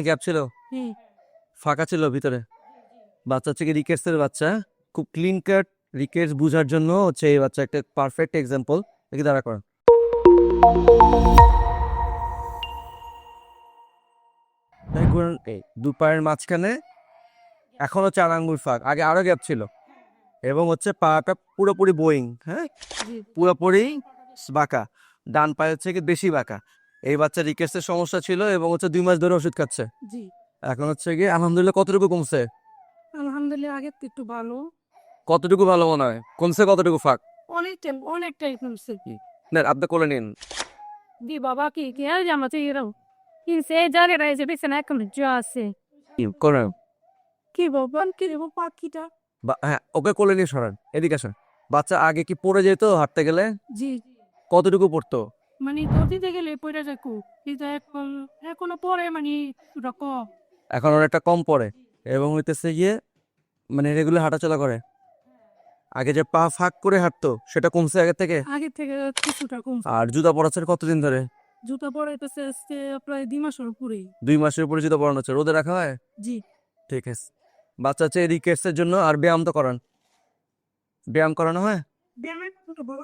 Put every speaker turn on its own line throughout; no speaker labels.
মাঝখানে গ্যাপ ছিল? ফাঁকা ছিল ভিতরে? বাচ্চা হচ্ছে কি রিকেটসের বাচ্চা? খুব ক্লিন কাট রিকেটস বোঝার জন্য হচ্ছে এই বাচ্চা একটা পারফেক্ট এক্সাম্পল দেখি দাঁড়া করেন। দু পায়ের মাঝখানে এখনও চার আঙ্গুল ফাঁক আগে আরও গ্যাপ ছিল। এবং হচ্ছে পাটা পুরোপুরি বোয়িং হ্যাঁ? পুরোপুরি বাঁকা ডান পায়ে হচ্ছে কি বেশি বাঁকা। এই বাচ্চা রিকেটসের সমস্যা ছিল এবং হচ্ছে দুই মাস ধরে ওষুধ খাচ্ছে।
জি।
এখন হচ্ছে কি আলহামদুলিল্লাহ কতটুকু কমছে?
আলহামদুলিল্লাহ আগের থেকে একটু ভালো।
কতটুকু ভালো মনে হয়? কমছে কতটুকু ফাঁক?
অনেকটাই অনেকটাই কমছে।
না আপনি করে নিন।
দি বাবা কি কি আর জামাতে এরাও এই জায়গাটা এসে পেছনে এখন যা আছে।
করেন
কি বাবা কি দেবো পাখিটা?
বা- হ্যাঁ ওকে কোলে নিয়ে সরান এদিকে আসেন। বাচ্চা আগে কি পড়ে যেত হাঁটতে গেলে?
জি।
কতটুকু পড়তো?
মানে ধরতে গেলে পয়টা যাকু কিন্তু এখন এখনও পরে মানে ওটা কম
এখন অনেকটা কম পড়ে এবং হইতেছে গিয়ে মানে রেগুলার হাঁটাচলা করে। আগে যে পা ফাঁক করে হাঁটতো সেটা কমছে আগে থেকে?
আগে থেকে কিছুটা কম
আর জুতা পরাচ্ছেন কতদিন ধরে?
জুতা পরাইতেছে আজকে প্রায় দুই মাসের উপরেই
দুই মাসের উপরে জুতা পরানো হচ্ছে। রোদে রাখা হয়?
জি।
ঠিক আছে। বাচ্চা চেয়ে রিকেটসের জন্য আর ব্যায়াম তো করান। ব্যায়াম করানো হয়?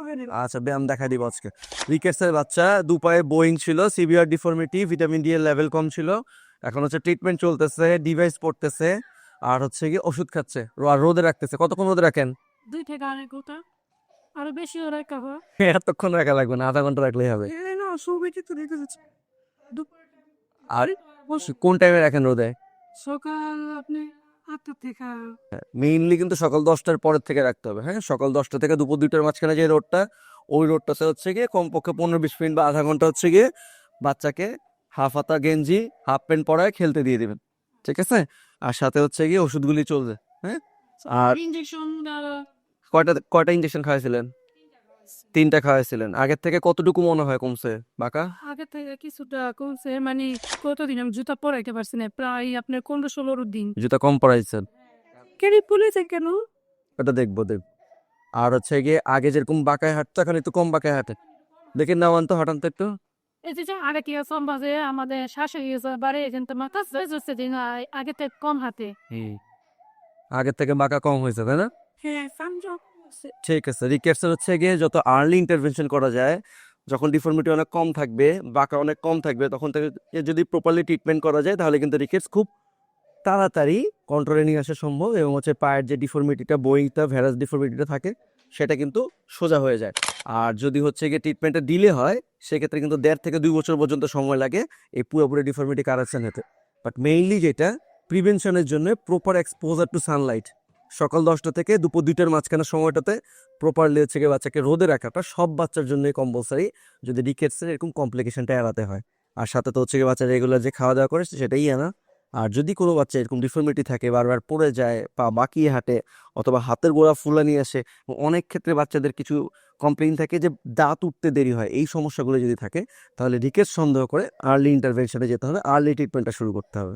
হয়ে
আচ্ছা ব্যায়াম দেখা দিব আজকে। রিকেটসের বাচ্চা দু পায়ে বোয়িং ছিল সিভিয়ার ডিফর্মিটি ভিটামিন ডি এর লেভেল কম ছিল। এখন হচ্ছে ট্রিটমেন্ট চলতেছে ডিভাইস পড়তেছে আর হচ্ছে কি ওষুধ খাচ্ছে আর রোদে রাখতেছে। কতক্ষণ রোদে রাখেন?
দুই থেকে আড়াই গোটা আরও বেশি রাখা হয়।
এতক্ষণ রাখা লাগবে না আধা ঘণ্টা রাখলেই হবে।
এই না সবাইকে তো রেখে যাচ্ছে
আর কোন টাইমে রাখেন রোদে?
সকাল আপনি থেকে
মেইনলি কিন্তু সকাল দশটার পরের থেকে রাখতে হবে। হ্যাঁ সকাল দশটা থেকে দুপুর দুইটার মাঝখানে যে রোডটা ওই রোডটাতে হচ্ছে গিয়ে কমপক্ষে পনেরো বিশ মিনিট বা আধা ঘণ্টা হচ্ছে গিয়ে বাচ্চাকে হাফ হাতা গেঞ্জি হাফ প্যান্ট পরায় খেলতে দিয়ে দেবেন। ঠিক আছে? আর সাথে হচ্ছে গিয়ে ওষুধগুলি চলবে। হ্যাঁ? আর
ইঞ্জেকশন
কয়টা কয়টা ইঞ্জেকশন খাওয়াইছিলেন? তিনটা খাওয়াইছিলেন। আগের থেকে কতটুকু মনে হয় কমছে বাঁকা?
আগে থেকে কিছুটা কমছে মানে কতদিন আমি জুতা পরাইতে পারছি না প্রায় আপনার পনেরো ষোলো দিন।
জুতা কম পরাইছেন?
কেন পুলিশে কেন?
ওটা দেখব দেখ। আর হচ্ছে গিয়ে আগে যেরকম বাঁকায় হাঁটতো এখন একটু কম বাঁকায় হাঁটে। দেখে নামান তো হাঁটান তো একটু।
এই যে আগে কি আমাদের শাশুড়ি বাড়ি কিন্তু মাথা যাচ্ছে দিন আগে থেকে কম হাতে
আগের থেকে বাঁকা কম হয়েছে তাই না?
হ্যাঁ
ঠিক আছে রিকেটসের হচ্ছে গিয়ে যত আর্লি ইন্টারভেনশন করা যায়, যখন ডিফর্মিটি অনেক কম থাকবে, বাঁকা অনেক কম থাকবে, তখন থেকে যদি প্রপারলি ট্রিটমেন্ট করা যায়, তাহলে কিন্তু রিকেটস খুব তাড়াতাড়ি কন্ট্রোলে নিয়ে আসা সম্ভব এবং হচ্ছে পায়ের যে ডিফর্মিটিটা বইটা ভ্যারাস ডিফর্মিটিটা থাকে, সেটা কিন্তু সোজা হয়ে যায়। আর যদি হচ্ছে গিয়ে ট্রিটমেন্টটা ডিলে হয়, সেক্ষেত্রে কিন্তু দেড় থেকে দুই বছর পর্যন্ত সময় লাগে এই পুরোপুরি ডিফর্মিটি কারেকশন হতে বাট মেইনলি যেটা প্রিভেনশনের জন্য প্রপার এক্সপোজার টু সানলাইট সকাল দশটা থেকে দুপুর দুইটার মাঝখানে সময়টাতে প্রপারলি হচ্ছে গিয়ে বাচ্চাকে রোদে রাখাটা সব বাচ্চার জন্যই কম্পালসারি যদি রিকেটসের এরকম কমপ্লিকেশনটা এড়াতে হয়। আর সাথে তো হচ্ছে গিয়ে বাচ্চা রেগুলার যে খাওয়া দাওয়া করে সেটাই আনা আর যদি কোনো বাচ্চা এরকম ডিফর্মিটি থাকে, বারবার পড়ে যায় পা বাঁকিয়ে হাঁটে অথবা হাতের গোড়া ফুলা নিয়ে আসে, অনেক ক্ষেত্রে বাচ্চাদের কিছু কমপ্লেন থাকে যে দাঁত উঠতে দেরি হয়। এই সমস্যাগুলো যদি থাকে, তাহলে রিকেট সন্দেহ করে আর্লি ইন্টারভেনশনে যেতে হবে আর্লি ট্রিটমেন্টটা শুরু করতে হবে।